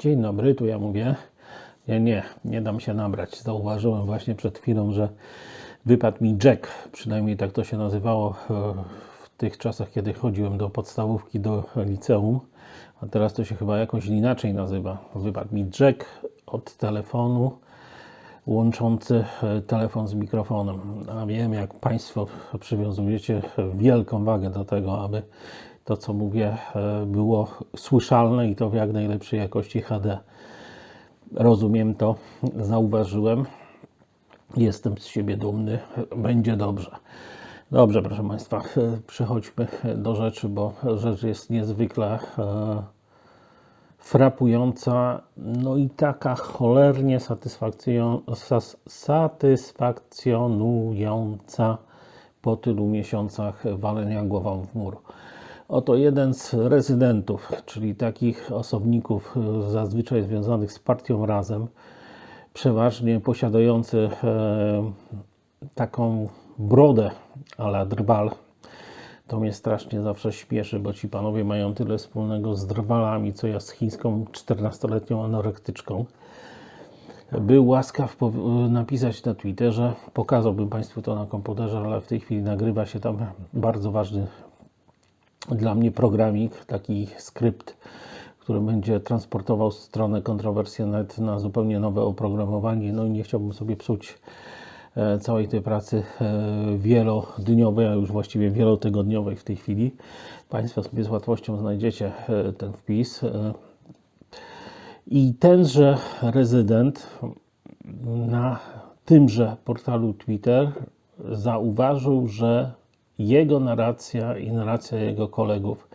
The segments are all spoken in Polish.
Dzień dobry, tu ja mówię. Nie, nie, nie dam się nabrać. Zauważyłem właśnie przed chwilą, że wypadł mi jack. Przynajmniej tak to się nazywało e, w tych czasach, kiedy chodziłem do podstawówki, do liceum. A teraz to się chyba jakoś inaczej nazywa. Wypadł mi jack od telefonu łączący e, telefon z mikrofonem. A wiem, jak Państwo przywiązujecie wielką wagę do tego, aby to, co mówię, e, było słyszalne i to w jak najlepszej jakości HD. Rozumiem to, zauważyłem. Jestem z siebie dumny. Będzie dobrze. Dobrze, proszę Państwa, e, przechodźmy do rzeczy, bo rzecz jest niezwykle e, frapująca, no i taka cholernie satysfakcjonująca po tylu miesiącach walenia głową w mur. Oto jeden z rezydentów, czyli takich osobników e, zazwyczaj związanych z partią Razem, przeważnie posiadający e, taką brodę a la drwal, to mnie strasznie zawsze śmieszy, bo ci panowie mają tyle wspólnego z drwalami, co ja z chińską 14-letnią anorektyczką. Był łaskaw po- napisać na Twitterze, pokazałbym Państwu to na komputerze, ale w tej chwili nagrywa się tam bardzo ważny dla mnie programik, taki skrypt, który będzie transportował stronę kontrowersji.net na zupełnie nowe oprogramowanie. No i nie chciałbym sobie psuć e, całej tej pracy e, wielodniowej, a już właściwie wielotygodniowej w tej chwili. Państwo sobie z łatwością znajdziecie e, ten wpis. I tenże rezydent na tymże portalu Twitter zauważył, że jego narracja i narracja jego kolegów,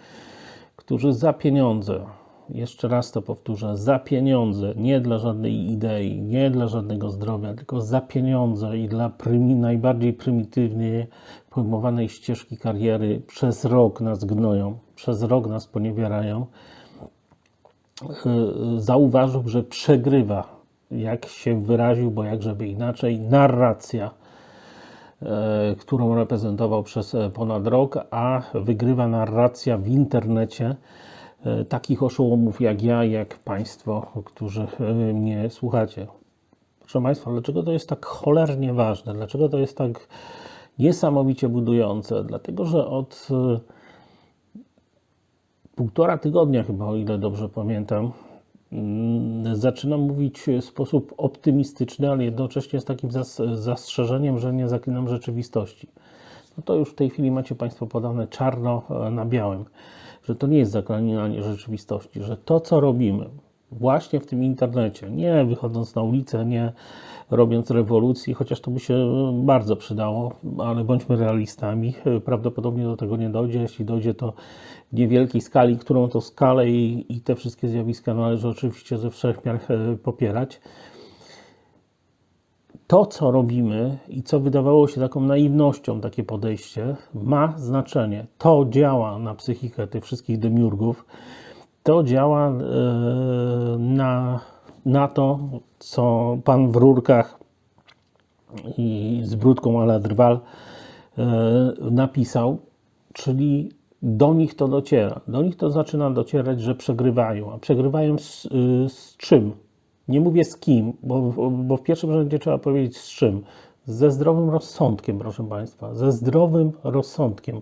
którzy za pieniądze, jeszcze raz to powtórzę, za pieniądze, nie dla żadnej idei, nie dla żadnego zdrowia, tylko za pieniądze i dla prymi, najbardziej prymitywnie pojmowanej ścieżki kariery przez rok nas gnoją, przez rok nas poniewierają, y, zauważył, że przegrywa, jak się wyraził, bo jak żeby inaczej, narracja, e, którą reprezentował przez e, ponad rok, a wygrywa narracja w internecie e, takich oszołomów jak ja, jak Państwo, którzy e, mnie słuchacie. Proszę Państwa, dlaczego to jest tak cholernie ważne? Dlaczego to jest tak niesamowicie budujące? Dlatego, że od e, półtora tygodnia chyba, o ile dobrze pamiętam, zaczynam mówić w sposób optymistyczny, ale jednocześnie z takim zas- zastrzeżeniem, że nie zaklinam rzeczywistości. No to już w tej chwili macie Państwo podane czarno e, na białym, że to nie jest zaklinanie rzeczywistości, że to, co robimy właśnie w tym internecie, nie wychodząc na ulicę, nie robiąc rewolucji, chociaż to by się bardzo przydało, ale bądźmy realistami, prawdopodobnie do tego nie dojdzie. Jeśli dojdzie, to w niewielkiej skali, którą to skalę i, i te wszystkie zjawiska należy oczywiście ze wszechmiar e, popierać to, co robimy i co wydawało się taką naiwnością, takie podejście, ma znaczenie. To działa na psychikę tych wszystkich demiurgów. To działa e, na, na to, co pan w rurkach i z brudką ala drwal e, napisał, czyli do nich to dociera. Do nich to zaczyna docierać, że przegrywają. A przegrywają z, y, z czym? Nie mówię z kim, bo, bo w pierwszym rzędzie trzeba powiedzieć z czym. Ze zdrowym rozsądkiem, proszę Państwa, ze zdrowym rozsądkiem.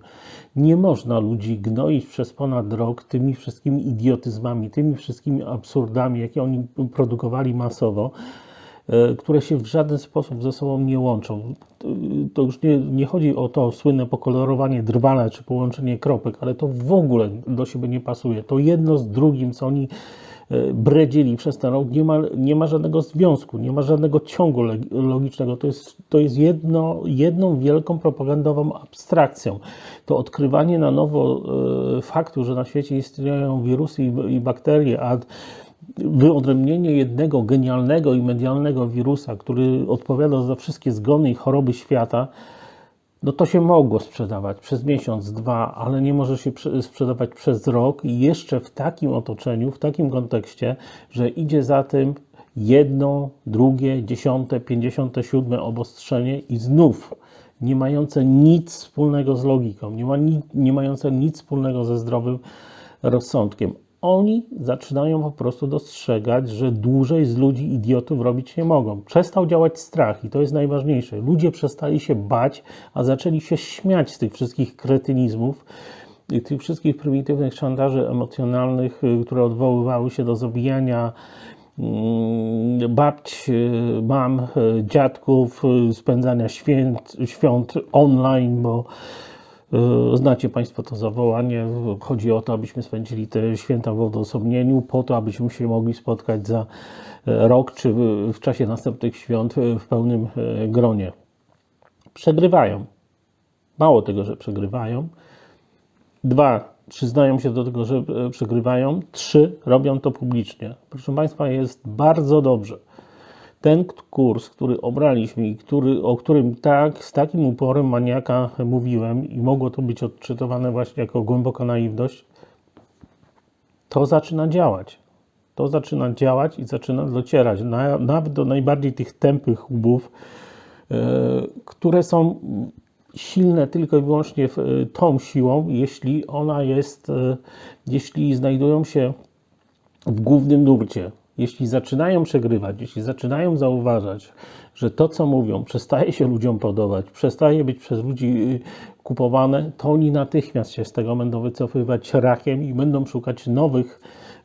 Nie można ludzi gnoić przez ponad rok tymi wszystkimi idiotyzmami, tymi wszystkimi absurdami, jakie oni produkowali masowo, e, które się w żaden sposób ze sobą nie łączą. To- już nie, nie chodzi o to słynne pokolorowanie drwala czy połączenie kropek, ale to w ogóle do siebie nie pasuje. To jedno z drugim, co oni bredzili przez ten rok, nie ma, nie ma żadnego związku, nie ma żadnego ciągu logicznego. To jest, to jest jedno, jedną wielką propagandową abstrakcją. To odkrywanie na nowo e, faktu, że na świecie istnieją wirusy i, i bakterie, a wyodrębnienie jednego genialnego i medialnego wirusa, który odpowiada za wszystkie zgony i choroby świata, no to się mogło sprzedawać przez miesiąc, dwa, ale nie może się prze- sprzedawać przez rok i jeszcze w takim otoczeniu, w takim kontekście, że idzie za tym jedno, drugie, dziesiąte, pięćdziesiąte, siódme obostrzenie i znów nie mające nic wspólnego z logiką, nie, ma ni, nie mające nic wspólnego ze zdrowym rozsądkiem. Oni zaczynają po prostu dostrzegać, że dłużej z ludzi idiotów robić nie mogą. Przestał działać strach i to jest najważniejsze. Ludzie przestali się bać, a zaczęli się śmiać z tych wszystkich kretynizmów tych wszystkich prymitywnych szantaży emocjonalnych, y, które odwoływały się do zabijania mm, babć, y, mam, y, dziadków, spędzania świąt, świąt online, bo znacie Państwo to zawołanie. Chodzi o to, abyśmy spędzili te święta w odosobnieniu, po to, abyśmy się mogli spotkać za e, rok czy w- czasie następnych świąt y, w pełnym e, gronie. Przegrywają. Mało tego, że przegrywają. Dwa, przyznają się do tego, że e, przegrywają. Trzy, robią to publicznie. Proszę Państwa, jest bardzo dobrze. Ten kurs, który obraliśmy i który, o którym tak, z takim uporem maniaka mówiłem i mogło to być odczytowane właśnie jako głęboka naiwność, to zaczyna działać. To zaczyna działać i zaczyna docierać na, nawet do najbardziej tych tępych łbów, e, które są silne tylko i wyłącznie w, e, tą siłą, jeśli ona jest, e, jeśli znajdują się w głównym nurcie. Jeśli zaczynają przegrywać, jeśli zaczynają zauważać, że to, co mówią, przestaje się ludziom podobać, przestaje być przez ludzi y, kupowane, to oni natychmiast się z tego będą wycofywać rakiem i będą szukać nowych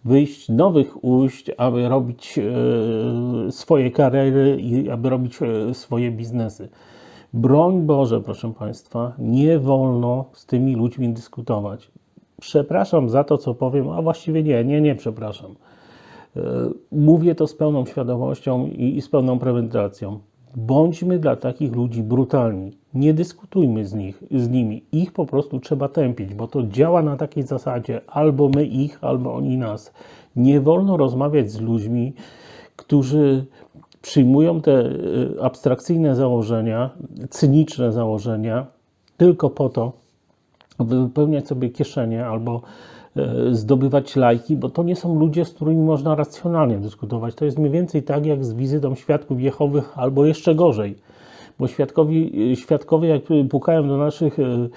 wyjść, nowych ujść, aby robić e, swoje kariery i aby robić e, swoje biznesy. Broń Boże, proszę Państwa, nie wolno z tymi ludźmi dyskutować. Przepraszam za to, co powiem, a właściwie nie, nie, nie przepraszam. E, Mówię to z pełną świadomością i, z pełną premedytacją. Bądźmy dla takich ludzi brutalni. Nie dyskutujmy z, nich, z nimi. Ich po prostu trzeba tępić, bo to działa na takiej zasadzie albo my ich, albo oni nas. Nie wolno rozmawiać z ludźmi, którzy przyjmują te e, abstrakcyjne założenia, cyniczne założenia, tylko po to, aby wypełniać sobie kieszenie albo zdobywać lajki, bo to nie są ludzie, z którymi można racjonalnie dyskutować. To jest mniej więcej tak jak z wizytą świadków Jehowych, albo jeszcze gorzej. Bo świadkowi, e, świadkowie, jak pukają do naszych e,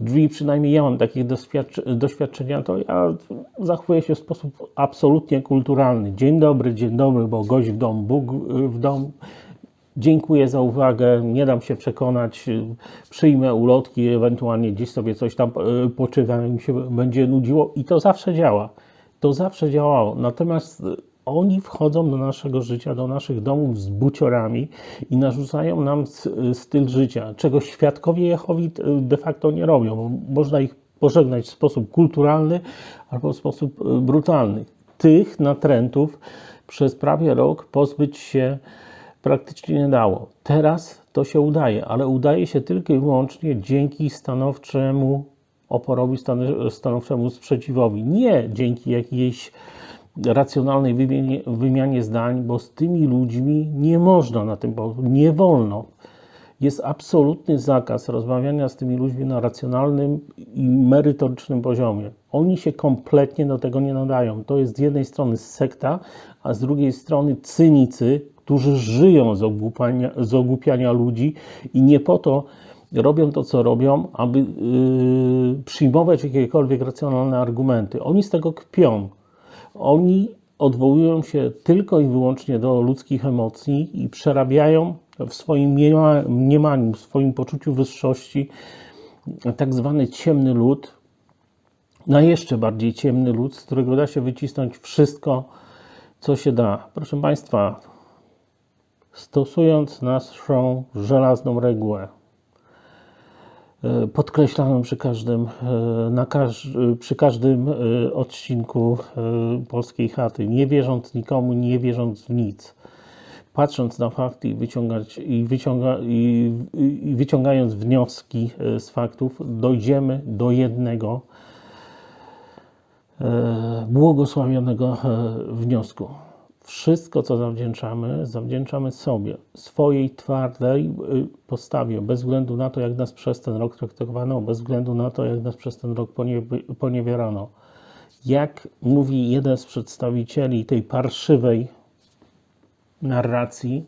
drzwi, przynajmniej ja mam doświadcz- doświadczenia, to ja zachowuję się w sposób absolutnie kulturalny. Dzień dobry, dzień dobry, bo gość w dom, Bóg e, w dom. Dziękuję za uwagę, nie dam się przekonać, y, przyjmę ulotki, ewentualnie gdzieś sobie coś tam y, poczytam, jak mi się będzie nudziło i to zawsze działa. To zawsze działało. Natomiast y, oni wchodzą do naszego życia, do naszych domów z buciorami i narzucają nam styl życia, czego świadkowie Jehowi de facto nie robią. Można ich pożegnać w sposób kulturalny albo w sposób brutalny. Tych natrętów przez prawie rok pozbyć się praktycznie nie dało. Teraz to się udaje, ale udaje się tylko i wyłącznie dzięki stanowczemu oporowi, stan- stanowczemu sprzeciwowi. Nie dzięki jakiejś racjonalnej wymianie, wymianie zdań, bo z tymi ludźmi nie można na tym, bo nie wolno. Jest absolutny zakaz rozmawiania z tymi ludźmi na racjonalnym i merytorycznym poziomie. Oni się kompletnie do tego nie nadają. To jest z jednej strony sekta, a z drugiej strony cynicy, którzy żyją z ogłupiania, z ogłupiania ludzi i nie po to robią to, co robią, aby yy, przyjmować jakiekolwiek racjonalne argumenty. Oni z tego kpią. Oni odwołują się tylko i wyłącznie do ludzkich emocji i przerabiają w swoim mniema- mniemaniu, w swoim poczuciu wyższości tak zwany ciemny lud na jeszcze bardziej ciemny lud, z którego da się wycisnąć wszystko, co się da. Proszę Państwa, stosując naszą żelazną regułę, e, podkreślaną przy każdym, e, każ, przy każdym e, odcinku Polskiej Chaty, nie wierząc nikomu, nie wierząc w nic, patrząc na fakty i, wyciągać, i, wyciąga, i, i wyciągając wnioski z faktów, dojdziemy do jednego błogosławionego wniosku. Wszystko, co zawdzięczamy, zawdzięczamy sobie, swojej twardej y, postawie, bez względu na to, jak nas przez ten rok traktowano, bez względu na to, jak nas przez ten rok poniewi- poniewierano. Jak mówi jeden z przedstawicieli tej parszywej narracji,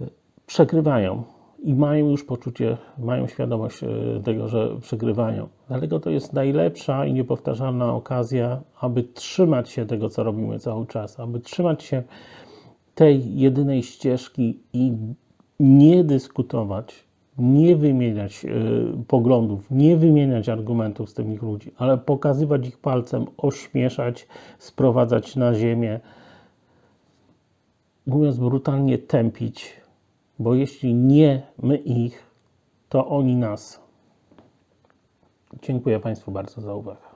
y, przegrywają. I mają już poczucie, mają świadomość e, tego, że przegrywają. Dlatego to jest najlepsza i niepowtarzalna okazja, aby trzymać się tego, co robimy cały czas, aby trzymać się tej jedynej ścieżki i nie dyskutować, nie wymieniać e, poglądów, nie wymieniać argumentów z tych ludzi, ale pokazywać ich palcem, ośmieszać, sprowadzać na ziemię, mówiąc brutalnie, tępić, bo jeśli nie my ich, to oni nas. Dziękuję Państwu bardzo za uwagę.